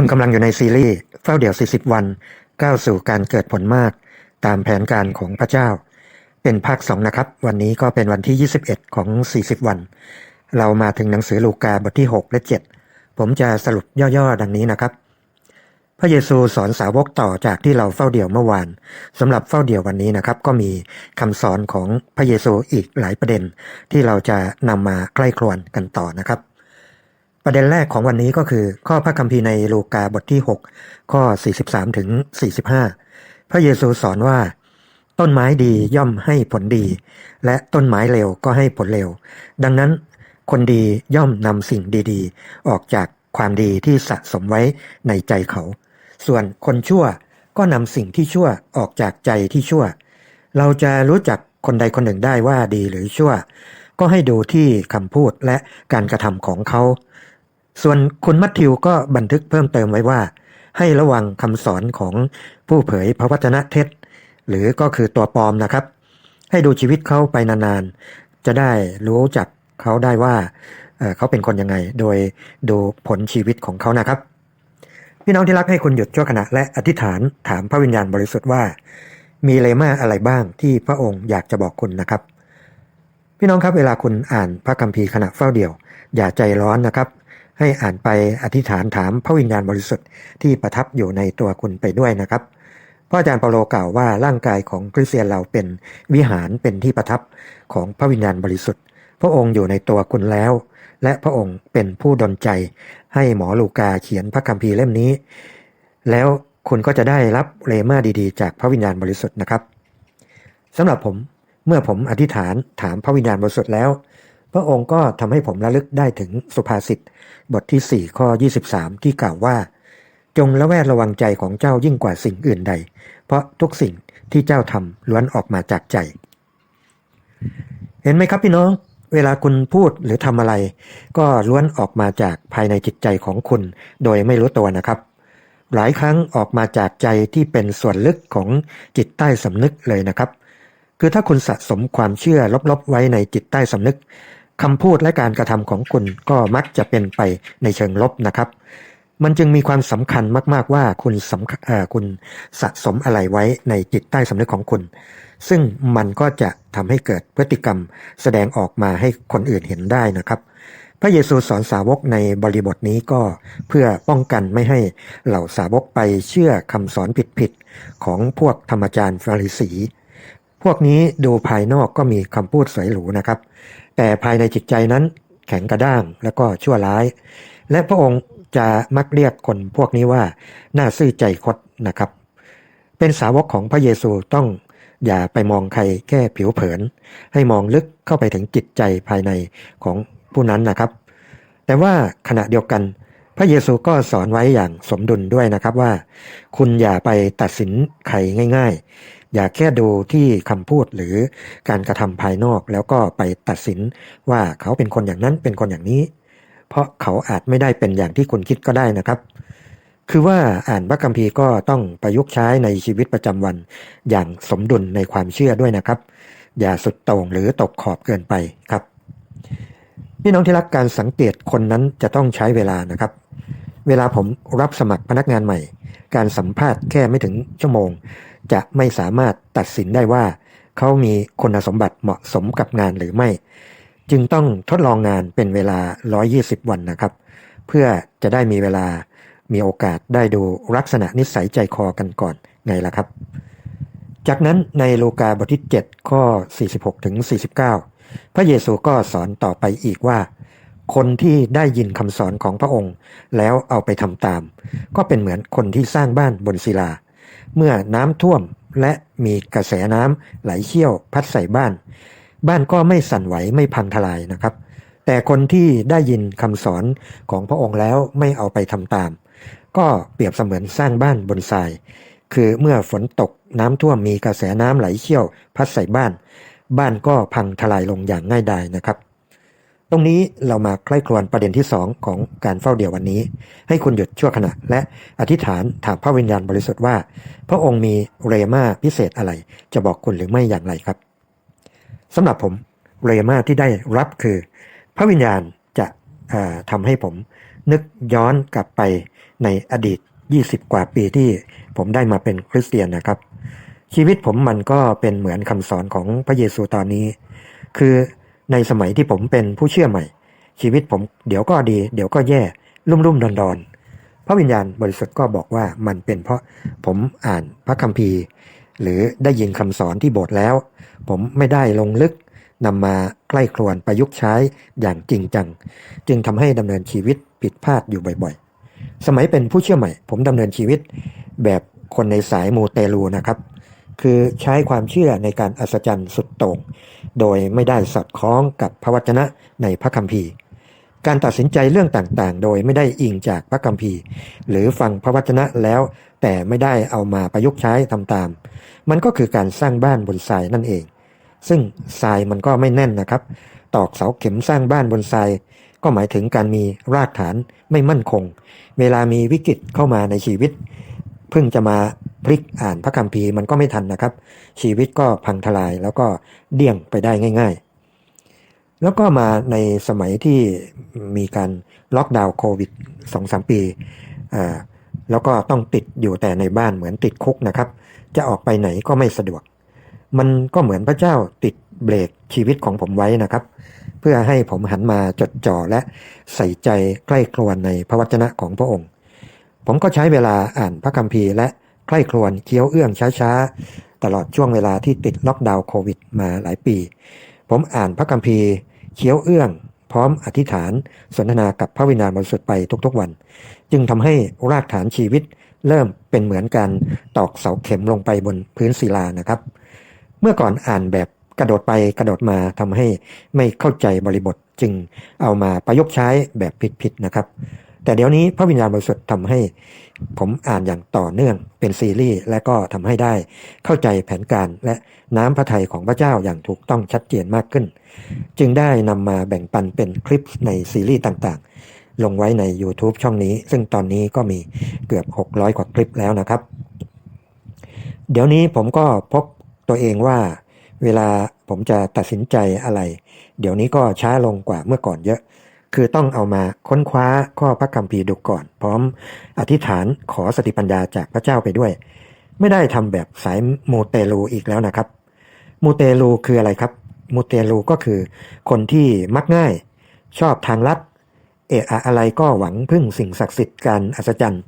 คุณกำลังอยู่ในซีรีส์เฝ้าเดี่ยว 40 วัน ก้าวสู่การเกิดผลมาก ตามแผนการของพระเจ้า เป็นภาค 2 นะครับ วันนี้ก็เป็นวันที่ 21 ของ 40 วัน เรามาถึงหนังสือลูกาบทที่ 6 และ 7 ผมจะสรุปย่อๆ ดังนี้นะครับ พระเยซูสอนสาวกต่อจากที่เราเฝ้าเดี่ยวเมื่อวานสำหรับเฝ้าเดี่ยววันนี้นะครับ ก็มีคำสอนของพระเยซูอีกหลายประเด็น ที่เราจะนำมาใกล้ครวนกันต่อนะครับ ประเด็นแรกของวันนี้ก็คือ ข้อพระคัมภีร์ในลูกาบทที่ 6 ข้อ 43ถึง45 พระเยซูสอนว่า ต้นไม้ดีย่อมให้ผลดี และต้นไม้เลวก็ให้ผลเลวดังนั้นคนดีย่อมนำสิ่งดีๆ ออกจากความดีที่สะสมไว้ในใจเขา ส่วนคนชั่วก็นำสิ่งที่ชั่วออกจากใจที่ชั่ว เราจะรู้จักคนใดคนหนึ่งได้ว่าดีหรือชั่ว ก็ให้ดูที่คำพูดและการกระทำของเขา ส่วนคุณมัทธิวก็บันทึกเพิ่มเติมไว้ว่า ให้ระวังคำสอนของผู้เผยพระวจนะเท็จ หรือก็คือตัวปลอมนะครับ ให้ดูชีวิตเขาไปนานๆ จะได้รู้จักเขาได้ว่าเเขาเป็นคนยังไง โดยดูผลชีวิตของเขานะครับ พี่น้องที่รักให้คุณหยุดชั่วขณะและอธิษฐานถามพระวิญญาณบริสุทธิ์ว่า มีเลมาอะไรบ้างที่พระองค์อยากจะบอกคุณนะครับ พี่น้องครับเวลาคุณอ่านพระคัมภีร์ขณะเฝ้าเดี่ยว อย่าใจร้อนนะครับ ให้อ่านไปอธิษฐานถามพระวิญญาณบริสุทธิ์ที่ประทับอยู่ในตัวคุณไปด้วยนะครับพระอาจารย์เปาโลกล่าวว่าร่างกายของคริสเตียนเราเป็นวิหารเป็นที่ประทับของพระวิญญาณบริสุทธิ์ พระองค์อยู่ในตัวคุณแล้ว และพระองค์เป็นผู้ดลใจ ให้หมอลูกาเขียนพระคัมภีร์เล่มนี้ แล้วคุณก็จะได้รับเรมาดีๆ จากพระวิญญาณบริสุทธิ์นะครับสำหรับผมเมื่อผมอธิษฐานถามพระวิญญาณบริสุทธิ์แล้ว พระองค์ก็ทำให้ผมระลึกได้ถึงสุภาษิตบทที่ 4 ข้อ 23 ที่กล่าวว่า จงระแวดระวังใจของเจ้ายิ่งกว่าสิ่งอื่นใด เพราะทุกสิ่งที่เจ้าทำล้วนออกมาจากใจ เห็นไหมครับพี่น้อง เวลาคุณพูดหรือทำอะไร ก็ล้วนออกมาจากภายในจิตใจของคุณ โดยไม่รู้ตัวนะครับ หลายครั้งออกมาจากใจที่เป็นส่วนลึกของจิตใต้สำนึกเลยนะครับ คือถ้าคุณสะสมความเชื่อลบๆไว้ในจิตใต้สำนึก คำพูดและการกระทำของคุณก็มักจะเป็นไปในเชิงลบนะครับ มันจึงมีความสำคัญมาก ๆ ว่าคุณสำคัญคุณสะสมอะไรไว้ในจิตใต้สำนึกของคุณ ซึ่งมันก็จะทำให้เกิดพฤติกรรมแสดงออกมาให้คนอื่นเห็นได้นะครับพระเยซูสอนสาวกในบริบทนี้ก็เพื่อป้องกันไม่ให้เหล่าสาวกไปเชื่อคำสอนผิดๆของพวกธรรมจารย์ฟาริสี พวกนี้ดูภายนอกก็มีคำพูดสวยหรูนะครับ แต่ภายในจิตใจนั้นแข็งกระด้างแล้วก็ชั่วร้าย และพระองค์จะมักเรียกคนพวกนี้ว่า หน่าซื่อใจคดนะครับ เป็นสาวกของพระเยซูต้องอย่าไปมองใครแค่ผิวเผิน ให้มองลึกเข้าไปถึงจิตใจภายในของผู้นั้นนะครับ แต่ว่าขณะเดียวกัน พระเยซูก็สอนไว้อย่างสมดุลด้วยนะครับว่า คุณอย่าไปตัดสินใครง่าย ๆ อย่าแค่ดูที่คำพูดหรือการกระทำภายนอกแล้วก็ไปตัดสินว่าเขาเป็นคนอย่างนั้นเป็นคนอย่างนี้ เพราะเขาอาจไม่ได้เป็นอย่างที่คุณคิดก็ได้นะครับ คือว่าอ่านพระคัมภีร์ก็ต้องประยุกต์ใช้ในชีวิตประจำวัน อย่างสมดุลในความเชื่อด้วยนะครับ อย่าสุดโต่งหรือตกขอบเกินไปครับพี่น้องที่รักการสังเกตคนนั้นจะต้องใช้เวลานะครับ เวลาผมรับสมัครพนักงานใหม่ การสัมภาษณ์แค่ไม่ถึงชั่วโมง จะไม่สามารถตัดสินได้ว่า เขามีคุณสมบัติเหมาะสมกับงานหรือไม่ จึงต้องทดลองงานเป็นเวลา 120 วันนะครับ เพื่อจะได้มีเวลามีโอกาสได้ดูลักษณะนิสัยใจคอกันก่อนไงล่ะครับ จากนั้นในโลกาบทที่ 7 ข้อ 46ถึง49 พระเยซูก็สอนต่อไปอีกว่า คนที่ได้ยินคำสอนของพระองค์ แล้วเอาไปทำตาม ก็เป็นเหมือนคนที่สร้างบ้านบนศิลา เมื่อน้ำท่วมและมีกระแสน้ำไหลเชี่ยวพัดใส่บ้าน บ้านก็ไม่สั่นไหวไม่พังทลายนะครับ แต่คนที่ได้ยินคำสอนของพระองค์แล้วไม่เอาไปทำตาม ก็เปรียบเสมือนสร้างบ้านบนทราย คือเมื่อฝนตกน้ำท่วมมีกระแสน้ำไหลเชี่ยวพัดใส่บ้าน บ้านก็พังทลายลงอย่างง่ายดายนะครับ ตรงนี้เรามาใกล้ครวนประเด็นที่ 2 ของการเฝ้าเดี่ยววันนี้ ให้คุณหยุดชั่วขณะและอธิษฐานถามพระวิญญาณบริสุทธิ์ว่า พระองค์มีเรมาพิเศษอะไร จะบอกคุณหรือไม่อย่างไรครับสำหรับผมเรมาที่ได้รับคือ พระวิญญาณจะทำให้ผมนึกย้อนกลับไปในอดีต 20 กว่าปีที่ผมได้มาเป็นคริสเตียนนะครับ ชีวิตผมมันก็เป็นเหมือนคำสอนของพระเยซูตอนนี้ คือ ในสมัยที่ผมเป็นผู้เชื่อใหม่ ชีวิตผมเดี๋ยวก็ดี เดี๋ยวก็แย่รุ่มรุ่มดอนดอนพระวิญญาณบริสุทธิ์ก็บอกว่ามันเป็นเพราะผมอ่านพระคัมภีร์ หรือได้ยินคำสอนที่โบสถ์แล้ว ผมไม่ได้ลงลึกนำมาใกล้ครวนประยุกต์ใช้อย่างจริงจัง จึงทำให้ดำเนินชีวิตผิดพลาดอยู่บ่อยๆ สมัยเป็นผู้เชื่อใหม่ ผมดำเนินชีวิตแบบคนในสายมูเตลูนะครับ คือใช้ความเชื่อในการอัศจรรย์สุดโต่ง โดยไม่ได้สอดคล้องกับพระวจนะในพระคัมภีร์ การตัดสินใจเรื่องต่างๆ โดยไม่ได้อิงจากพระคัมภีร์ หรือฟังพระวจนะแล้ว แต่ไม่ได้เอามาประยุกต์ใช้ทำตาม มันก็คือการสร้างบ้านบนทรายนั่นเอง ซึ่งทรายมันก็ไม่แน่นนะครับ ตอกเสาเข็มสร้างบ้านบนทรายก็หมายถึงการมีรากฐานไม่มั่นคง เวลามีวิกฤตเข้ามาในชีวิต เพิ่งจะมาพลิกอ่านพระคัมภีร์มันก็ไม่ทันนะครับ ชีวิตก็พังทลายแล้วก็เดี่ยงไปได้ง่าย ๆ แล้วก็มาในสมัยที่มีการล็อกดาวน์โควิดสองสามปีแล้วก็ต้องติดอยู่แต่ในบ้านเหมือนติดคุกนะครับ จะออกไปไหนก็ไม่สะดวก มันก็เหมือนพระเจ้าติดเบรกชีวิตของผมไว้นะครับ เพื่อให้ผมหันมาจดจ่อและใส่ใจใกล้ครวนในพระวจนะของพระองค์ ผมก็ใช้เวลาอ่านพระคัมภีร์และใกล้ครวนเคี้ยวเอื้องช้าๆ ตลอดช่วงเวลาที่ติดล็อกดาวน์โควิดมาหลายปี ผมอ่านพระคัมภีร์เคี้ยวเอื้องพร้อมอธิษฐานสนทนากับพระวิญญาณบริสุทธิ์ไปทุกๆวัน จึงทำให้รากฐานชีวิตเริ่มเป็นเหมือนการตอกเสาเข็มลงไปบนพื้นศิลานะครับ เมื่อก่อนอ่านแบบกระโดดไปกระโดดมาทำให้ไม่เข้าใจบริบทจึงเอามาประยุกต์ใช้แบบผิดๆนะครับ แต่เดี๋ยวนี้พระวิญญาณบริสุทธิ์ทำให้ผมอ่านอย่างต่อเนื่องเป็นซีรีส์และก็ทำให้ได้เข้าใจแผนการและน้ำพระทัยของพระเจ้าอย่างถูกต้องชัดเจนมากขึ้น จึงได้นำมาแบ่งปันเป็นคลิปในซีรีส์ต่างๆ ลงไว้ใน YouTube ช่องนี้ ซึ่งตอนนี้ก็มีเกือบ 600 กว่าคลิปแล้วนะครับ เดี๋ยวนี้ผมก็พบตัวเองว่าเวลาผมจะตัดสินใจอะไร เดี๋ยวนี้ก็ช้าลงกว่าเมื่อก่อนเยอะ คือต้องเอามาค้นคว้าข้อพระคัมภีร์ดูก่อน พร้อมอธิษฐานขอสติปัญญาจากพระเจ้าไปด้วย ไม่ได้ทำแบบสายมูเตลูอีกแล้วนะครับมูเตลูคืออะไรครับมูเตลูก็คือคนที่มักง่าย ชอบทางลัดเอะอะอะไรก็หวังพึ่งสิ่งศักดิ์สิทธิ์การอัศจรรย์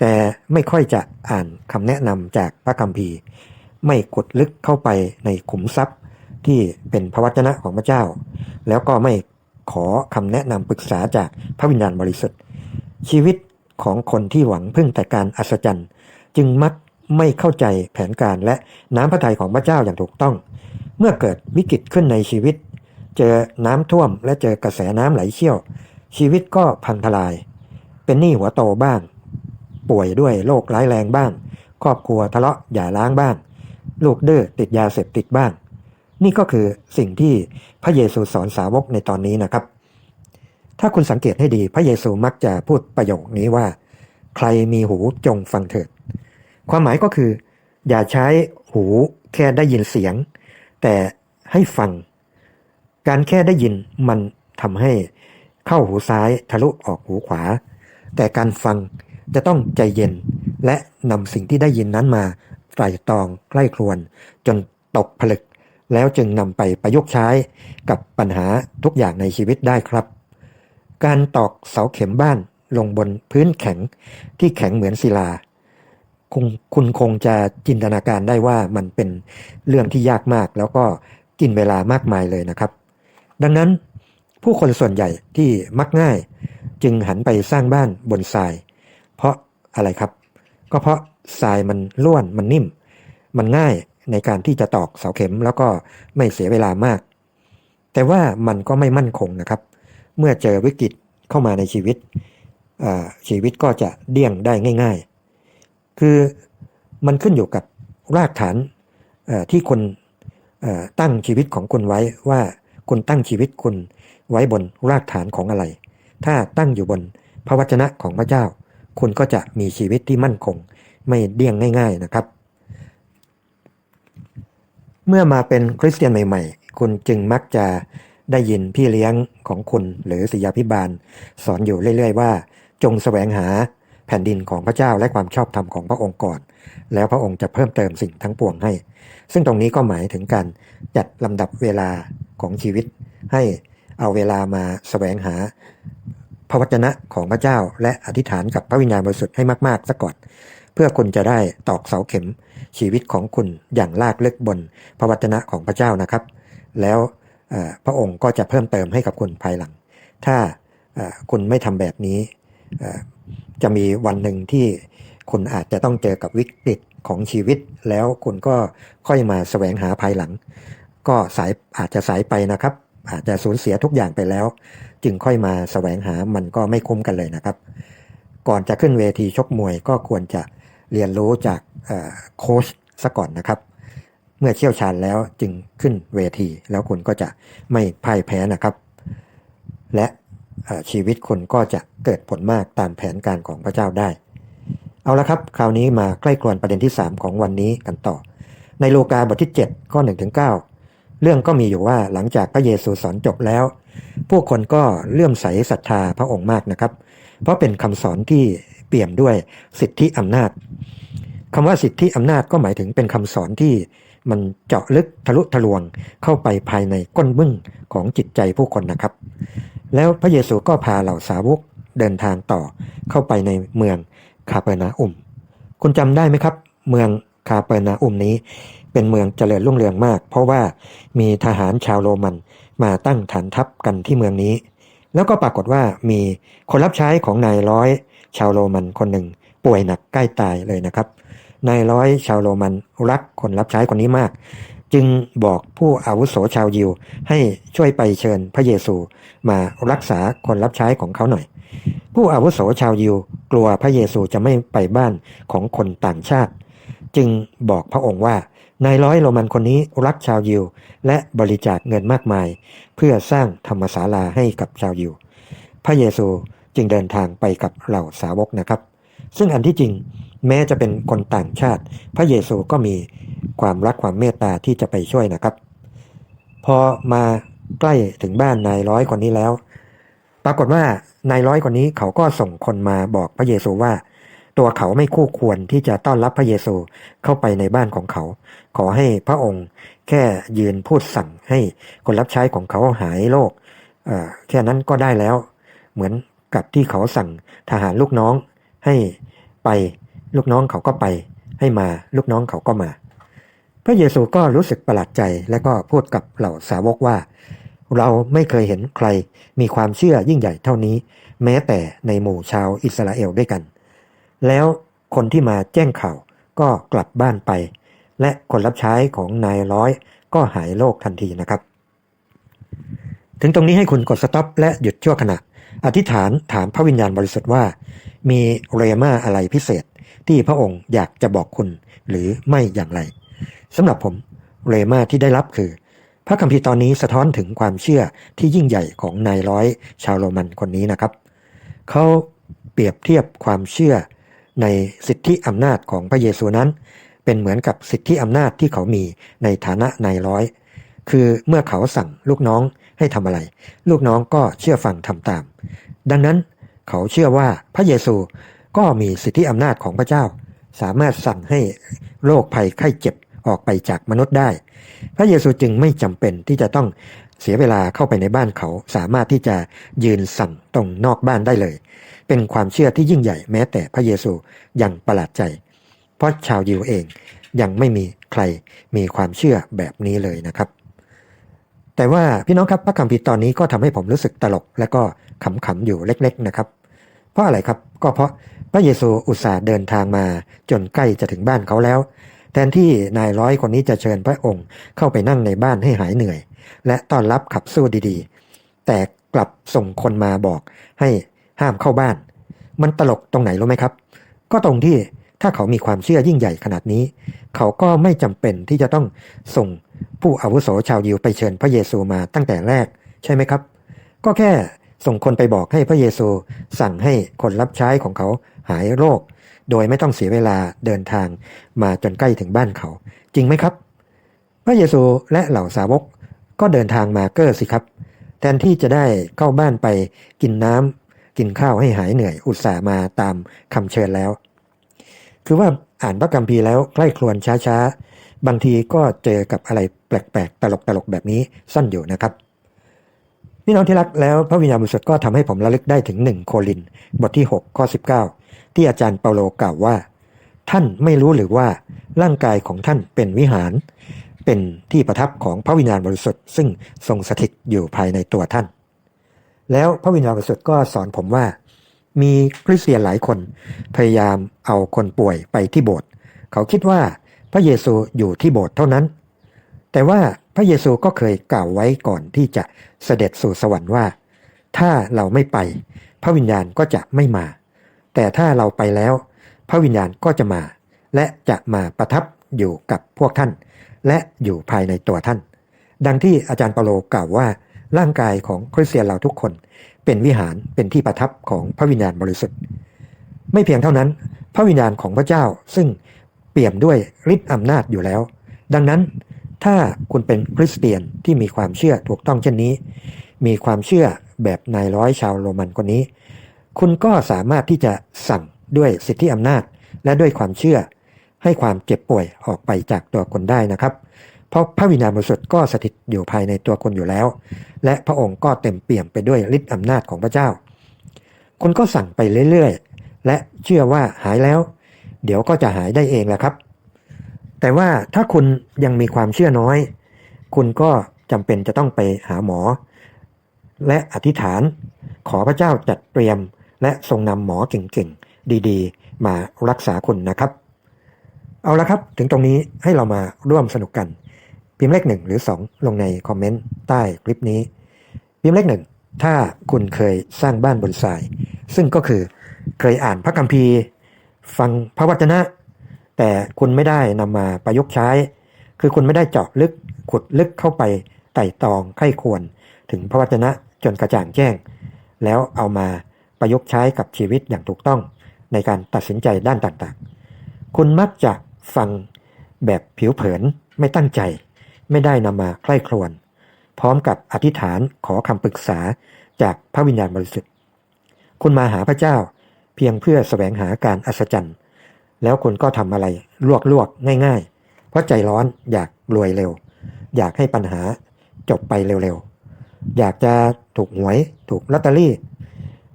แต่ไม่ค่อยจะอ่านคำแนะนำจากพระคัมภีร์ ไม่กดลึกเข้าไปในขุมทรัพย์ที่เป็นพระวจนะของพระเจ้า แล้วก็ไม่ ขอคำแนะนำปรึกษาจากพระวิญญาณบริสุทธิ์ ชีวิตของคนที่หวังพึ่งแต่การอัศจรรย์ จึงมักไม่เข้าใจแผนการและน้ำพระทัยของพระเจ้าอย่างถูกต้อง เมื่อเกิดวิกฤตขึ้นในชีวิต เจอน้ำท่วมและเจอกระแสน้ำไหลเชี่ยว ชีวิตก็พังทลาย เป็นหนี้หัวโตบ้าง ป่วยด้วยโรคร้ายแรงบ้าง ครอบครัวทะเลาะหย่าร้างบ้าง ลูกดื้อติดยาเสพติดบ้าง นี่ก็คือสิ่งที่พระเยซูสอนสาวกในตอนนี้นะครับ ถ้าคุณสังเกตให้ดีพระเยซูมักจะพูดประโยคนี้ว่า ใครมีหูจงฟังเถิด ความหมายก็คือ อย่าใช้หูแค่ได้ยินเสียง แต่ให้ฟัง การแค่ได้ยินมันทำให้เข้าหูซ้ายทะลุออกหูขวา แต่การฟังจะต้องใจเย็น และนำสิ่งที่ได้ยินนั้นมาไตร่ตรองใกล้ครวน จนตกผลึก แล้วจึงนำไปประยุกต์ใช้กับปัญหาทุกอย่างในชีวิตได้ครับ การตอกเสาเข็มบ้านลงบนพื้นแข็งที่แข็งเหมือนศิลาคงคุณคงจะจินตนาการได้ว่ามันเป็นเรื่องที่ยากมาก แล้วก็กินเวลามากมายเลยนะครับ ดังนั้นผู้คนส่วนใหญ่ที่มักง่าย จึงหันไปสร้างบ้านบนทราย เพราะอะไรครับ ก็เพราะทรายมันล้วนมันนิ่ม มันง่าย ในการที่จะตอกเสาเข็มแล้วก็ไม่เสียเวลามาก แต่ว่ามันก็ไม่มั่นคงนะครับ เมื่อเจอวิกฤตเข้ามาในชีวิตชีวิตก็จะเดี่ยงได้ง่าย ๆ คือมันขึ้นอยู่กับรากฐานที่คนตั้งชีวิตของคุณไว้ว่าคุณตั้งชีวิตคุณไว้บนรากฐานของอะไร ถ้าตั้งอยู่บนพระวจนะของพระเจ้า คุณก็จะมีชีวิตที่มั่นคง ไม่เดี่ยงง่าย ๆนะครับ เมื่อมาเป็นคริสเตียนใหม่ ๆ คุณจึงมักจะได้ยินพี่เลี้ยงของคุณหรือศิยาพิบาล สอนอยู่เรื่อย ๆ ว่า จงแสวงหาแผ่นดินของพระเจ้าและความชอบธรรมของพระองค์ก่อน แล้วพระองค์จะเพิ่มเติมสิ่งทั้งปวงให้ ซึ่งตรงนี้ก็หมายถึงการจัดลำดับเวลาของชีวิต ให้เอาเวลามาแสวงหาพระวจนะของพระเจ้า และอธิษฐานกับพระวิญญาณบริสุทธิ์ให้มากๆซะก่อน เพื่อคุณจะได้ตอกเสาเข็มชีวิตของคุณอย่างลากลึกบนพระวจนะของพระเจ้านะครับ แล้วพระองค์ก็จะเพิ่มเติมให้กับคุณภายหลัง ถ้าคุณไม่ทำแบบนี้ จะมีวันหนึ่งที่คุณอาจจะต้องเจอกับวิกฤตของชีวิต แล้วคุณก็ค่อยมาแสวงหาภายหลัง ก็สายอาจจะสายไปนะครับ อาจจะสูญเสียทุกอย่างไปแล้ว จึงค่อยมาแสวงหามันก็ไม่คุ้มกันเลยนะครับ ก่อนจะขึ้นเวทีชกมวยก็ควรจะ เรียนรู้จากโค้ชซะก่อนนะครับ เมื่อเชี่ยวชาญแล้วจึงขึ้นเวที แล้วคุณก็จะไม่พ่ายแพ้นะครับ และชีวิตคุณก็จะเกิดผลมากตามแผนการของพระเจ้าได้ เอาละครับ คราวนี้มาใกล้กรวนประเด็นที่ 3 ของวันนี้กันต่อ ในโลกาบทที่7ข้อ1ถึง9เรื่องก็มีอยู่ว่าหลังจากพระเยซูสอนจบแล้ว ผู้คนก็เลื่อมใสศรัทธาพระองค์มากนะครับ เพราะเป็นคำสอนที่ เปี่ยมด้วยสิทธิอำนาจคำว่าสิทธิอำนาจก็หมายถึงเป็นคำสอนที่มันเจาะลึกทะลุทะลวงเข้าไปภายในก้นบึ้งของจิตใจผู้คนนะครับ แล้วพระเยซูก็พาเหล่าสาวกเดินทางต่อเข้าไปในเมืองคาเปอร์นาอุม คุณจำได้ไหมครับ เมืองคาเปอร์นาอุมนี้ เป็นเมืองเจริญรุ่งเรืองมาก เพราะว่ามีทหารชาวโรมันมาตั้งฐานทัพกันที่เมืองนี้ แล้วก็ปรากฏว่ามีคนรับใช้ของนายร้อย ชาวโรมันคนหนึ่ง ป่วยหนักใกล้ตายเลยนะครับนายร้อยชาวโรมันรักคนรับใช้คนนี้มาก จึงบอกผู้อาวุโสชาวยิวให้ช่วยไปเชิญพระเยซูมารักษาคนรับใช้ของเขาหน่อย ผู้อาวุโสชาวยิวกลัวพระเยซูจะไม่ไปบ้านของคนต่างชาติ จึงบอกพระองค์ว่านายร้อยโรมันคนนี้รักชาวยิว และบริจาคเงินมากมาย เพื่อสร้างธรรมศาลาให้กับชาวยิว พระเยซู จึงเดินทางไปกับเหล่าสาวกนะครับ ซึ่งอันที่จริงแม้จะเป็นคนต่างชาติ พระเยซูก็มีความรักความเมตตาที่จะไปช่วยนะครับ พอมาใกล้ถึงบ้านนายร้อยคนนี้แล้ว ปรากฏว่านายร้อยคนนี้เขาก็ส่งคนมาบอกพระเยซูว่า ตัวเขาไม่คู่ควรที่จะต้อนรับพระเยซูเข้าไปในบ้านของเขา ขอให้พระองค์แค่ยืนพูดสั่งให้คนรับใช้ของเขาหายโรคแค่นั้นก็ได้แล้ว เหมือน กับที่เขาสั่งทหารลูกน้องให้ไปลูกน้องเขาก็ไป ให้มาลูกน้องเขาก็มา พระเยซูก็รู้สึกประหลาดใจและก็พูดกับเหล่าสาวกว่า เราไม่เคยเห็นใครมีความเชื่อยิ่งใหญ่เท่านี้ แม้แต่ในหมู่ชาวอิสราเอลด้วยกัน แล้วคนที่มาแจ้งข่าวก็กลับบ้านไป และคนรับใช้ของนายร้อยก็หายโรคทันทีนะครับ ถึงตรงนี้ให้คุณกดสต็อปและหยุดชั่วขณะ อธิษฐานถามพระวิญญาณบริสุทธิ์ว่า มีเรมาอะไรพิเศษ ที่พระองค์อยากจะบอกคุณหรือไม่อย่างไรสำหรับผมเรมาที่ได้รับคือ พระคัมภีร์ตอนนี้สะท้อนถึงความเชื่อที่ยิ่งใหญ่ของนายร้อยชาวโรมันคนนี้นะครับ เขาเปรียบเทียบความเชื่อในสิทธิอำนาจของพระเยซูนั้น เป็นเหมือนกับสิทธิอำนาจที่เขามีในฐานะนายร้อย คือเมื่อเขาสั่งลูกน้อง ให้ทำอะไร ลูกน้องก็เชื่อฟังทำตาม ดังนั้นเขาเชื่อว่าพระเยซูก็มีสิทธิอำนาจของพระเจ้า สามารถสั่งให้โรคภัยไข้เจ็บออกไปจากมนุษย์ได้ พระเยซูจึงไม่จำเป็นที่จะต้องเสียเวลาเข้าไปในบ้านเขา สามารถที่จะยืนสั่งตรงนอกบ้านได้เลย เป็นความเชื่อที่ยิ่งใหญ่แม้แต่พระเยซูยังประหลาดใจ เพราะชาวยิวเองยังไม่มีใครมีความเชื่อแบบนี้เลยนะครับ แต่ว่าพี่น้องครับพระคัมภีร์ตอนนี้ก็ทำให้ผมรู้สึกตลก และก็ขำๆอยู่เล็ก ๆนะครับ เพราะอะไรครับก็เพราะพระเยซูอุตส่าห์เดินทางมาจนใกล้จะถึงบ้านเขาแล้ว แทนที่นายร้อยคนนี้จะเชิญพระองค์เข้าไปนั่งในบ้านให้หายเหนื่อย และต้อนรับขับสู้ดีๆ แต่กลับส่งคนมาบอกให้ห้ามเข้าบ้าน มันตลกตรงไหนรู้ไหมครับ ก็ตรงที่ถ้าเขามีความเชื่อยิ่งใหญ่ขนาดนี้ เขาก็ไม่จำเป็นที่จะต้องส่ง ผู้อาวุโสชาวยิวไปเชิญพระเยซูมาตั้งแต่แรกใช่ไหมครับ ก็แค่ส่งคนไปบอกให้พระเยซูสั่งให้คนรับใช้ของเขาหายโรค โดยไม่ต้องเสียเวลาเดินทางมาจนใกล้ถึงบ้านเขา จริงไหมครับ พระเยซูและเหล่าสาวกก็เดินทางมาเกอร์สิครับ แทนที่จะได้เข้าบ้านไปกินน้ำกินข้าวให้หายเหนื่อยอุตส่าห์มาตามคำเชิญแล้ว คือว่าอ่านพระคัมภีร์แล้วใกล้ครวนช้าๆ บางทีก็เจอกับอะไรแปลกๆ ตลกๆแบบนี้ซ่อนอยู่นะครับพี่น้องที่รักแล้วพระวิญญาณบริสุทธิ์ก็ทำให้ผมระลึกได้ถึงหนึ่งโคลิน บทที่ 6 ข้อ 19 ที่อาจารย์เปาโลกล่าวว่า ท่านไม่รู้หรือว่าร่างกายของท่านเป็นวิหาร เป็นที่ประทับของพระวิญญาณบริสุทธิ์ซึ่งทรงสถิตอยู่ภายในตัวท่าน แล้วพระวิญญาณบริสุทธิ์ก็สอนผมว่า มีคริสเตียนหลายคนพยายามเอาคนป่วยไปที่โบสถ์เขาคิดว่า พระเยซูอยู่ที่โบสถ์เท่านั้น แต่ว่าพระเยซูก็เคยกล่าวไว้ก่อนที่จะเสด็จสู่สวรรค์ว่า ถ้าเราไม่ไป พระวิญญาณก็จะไม่มา แต่ถ้าเราไปแล้ว พระวิญญาณก็จะมา และจะมาประทับอยู่กับพวกท่าน และอยู่ภายในตัวท่าน ดังที่อาจารย์เปาโลกล่าวว่าร่างกายของคริสเตียนเราทุกคน เป็นวิหารเป็นที่ประทับของพระวิญญาณบริสุทธิ์ ไม่เพียงเท่านั้น พระวิญญาณของพระเจ้าซึ่ง เปี่ยมด้วยฤทธิ์อำนาจอยู่แล้ว ดังนั้นถ้าคุณเป็นคริสเตียนที่มีความเชื่อถูกต้องเช่นนี้ มีความเชื่อแบบนายร้อยชาวโรมันคนนี้ คุณก็สามารถที่จะสั่งด้วยสิทธิอำนาจ และด้วยความเชื่อ ให้ความเจ็บป่วยออกไปจากตัวคนได้นะครับ เพราะพระวิญญาณบริสุทธิ์ก็สถิตอยู่ภายในตัวคนอยู่แล้ว และพระองค์ก็เต็มเปี่ยมไปด้วยฤทธิ์อำนาจของพระเจ้า คุณก็สั่งไปเรื่อยๆ และเชื่อว่าหายแล้ว เดี๋ยวก็จะหายได้เองแหละครับ แต่ว่าถ้าคุณยังมีความเชื่อน้อย คุณก็จำเป็นจะต้องไปหาหมอ และอธิษฐาน ขอพระเจ้าจัดเตรียม และทรงนำหมอเก่งๆ ดีๆ มารักษาคุณนะครับ เอาละครับ ถึงตรงนี้ให้เรามาร่วมสนุกกัน พิมพ์เลขหนึ่งหรือ 2 ลงในคอมเมนต์ใต้คลิปนี้ พิมพ์เลขหนึ่งถ้าคุณเคยสร้างบ้านบนทราย ซึ่งก็คือเคยอ่านพระคัมภีร์ ฟังพระวจนะ แต่คุณไม่ได้นำมาประยุกต์ใช้ คือคุณไม่ได้เจาะลึกขุดลึกเข้าไปไต่ตองไข้ควร ถึงพระวจนะจนกระจ่างแจ้ง แล้วเอามาประยุกต์ใช้กับชีวิตอย่างถูกต้องในการตัดสินใจด้านต่างๆ คุณมักจะฟังแบบผิวเผินไม่ตั้งใจ ไม่ได้นำมาใคร่ครวญพร้อมกับอธิษฐานขอคำปรึกษาจากพระวิญญาณบริสุทธิ์ คุณมาหาพระเจ้า เพียงเพื่อแสวงหาการอัศจรรย์ แล้วคุณก็ทำอะไรลวกๆ ง่าย ๆ เพราะใจร้อนอยากรวยเร็ว อยากให้ปัญหาจบไปเร็วๆ อยากจะถูกหวยถูกลอตเตอรี่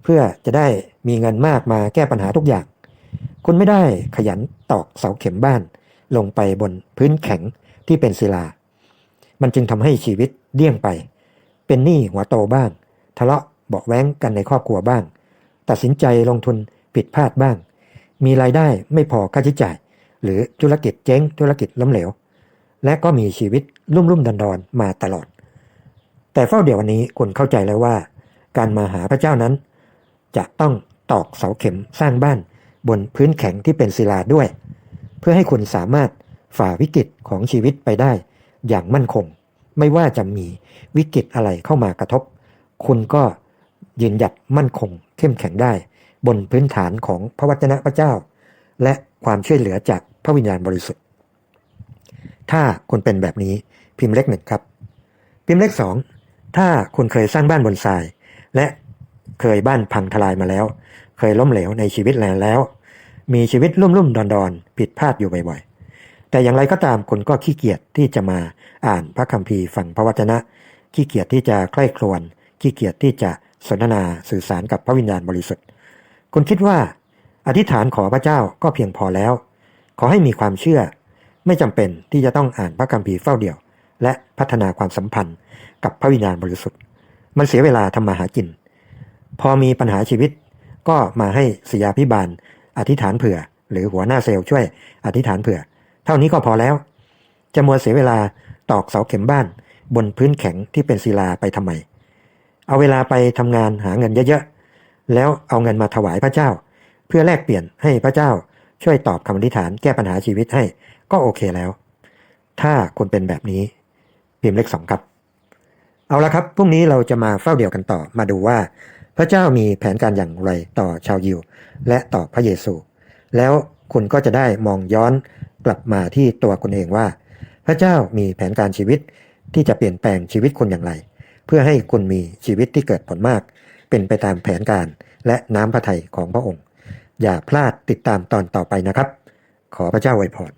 เพื่อจะได้มีเงินมากมาแก้ปัญหาทุกอย่าง คุณไม่ได้ขยันตอกเสาเข็มบ้าน ลงไปบนพื้นแข็งที่เป็นศิลา มันจึงทำให้ชีวิตเดี่ยงไป เป็นหนี้หัวโตบ้าง ทะเลาะเบาแว้งกันในครอบครัวบ้าง ตัดสินใจลงทุนผิดพลาดบ้าง มีรายได้ไม่พอค่าใช้จ่าย หรือธุรกิจเจ๊งธุรกิจล้มเหลว และก็มีชีวิตรุ่มรุ่มดอนดอนมาตลอด แต่เฝ้าเดี๋ยววันนี้คุณเข้าใจแล้วว่า การมาหาพระเจ้านั้น จะต้องตอกเสาเข็มสร้างบ้านบนพื้นแข็งที่เป็นศิลาด้วย เพื่อให้คุณสามารถฝ่าวิกฤตของชีวิตไปได้ อย่างมั่นคง ไม่ว่าจะมีวิกฤตอะไรเข้ามากระทบ คุณก็ยืนหยัดมั่นคง เข้มแข็งได้ บนพื้นฐานของพระวจนะพระเจ้า และความช่วยเหลือจากพระวิญญาณบริสุทธิ์ ถ้าคุณเป็นแบบนี้พิมพ์เลขหนึ่งครับ พิมพ์เลขสองถ้าคุณเคยสร้างบ้านบนทราย และเคยบ้านพังทลายมาแล้ว เคยล้มเหลวในชีวิตแล้ว มีชีวิตรุ่มรุ่มดอนดอนๆผิดพลาดอยู่บ่อยๆ แต่อย่างไรก็ตามคุณก็ขี้เกียจที่จะมาอ่านพระคัมภีร์ฟังพระวจนะ ขี้เกียจที่จะใคร่ครวญขี้เกียจที่จะ สนทนาสื่อสารกับพระวิญญาณบริสุทธิ์ คุณคิดว่า อธิษฐานขอพระเจ้าก็เพียงพอแล้ว ขอให้มีความเชื่อ ไม่จำเป็นที่จะต้องอ่านพระคัมภีร์เฝ้าเดี่ยว และพัฒนาความสัมพันธ์กับพระวิญญาณบริสุทธิ์ มันเสียเวลาทำมาหากิน พอมีปัญหาชีวิต ก็มาให้ศิยาพิบาล อธิษฐานเผื่อ หรือหัวหน้าเซลล์ช่วย อธิษฐานเผื่อ เท่านี้ก็พอแล้ว จะมัวเสียเวลาตอกเสาเข็มบ้าน บนพื้นแข็งที่เป็นศิลาไปทำไม เอาเวลาไปทำงานหาเงินเยอะๆ แล้วเอาเงินมาถวายพระเจ้า เพื่อแลกเปลี่ยนให้พระเจ้าช่วยตอบคำอธิษฐานแก้ปัญหาชีวิตให้ก็โอเคแล้ว ถ้าคุณเป็นแบบนี้พิมพ์เลขสองครับ เอาละครับพรุ่งนี้เราจะมาเฝ้าเดี่ยวกันต่อมาดูว่า พระเจ้ามีแผนการอย่างไรต่อชาวยิว และต่อพระเยซู แล้วคุณก็จะได้มองย้อนกลับมาที่ตัวคุณเองว่า พระเจ้ามีแผนการชีวิตที่จะเปลี่ยนแปลงชีวิตคุณอย่างไร เพื่อให้คุณมีชีวิตที่เกิดผลมาก เป็นไปตามแผนการและน้ำพระทัยของพระองค์ อย่าพลาดติดตามตอนต่อไปนะครับ ขอพระเจ้าอวยพร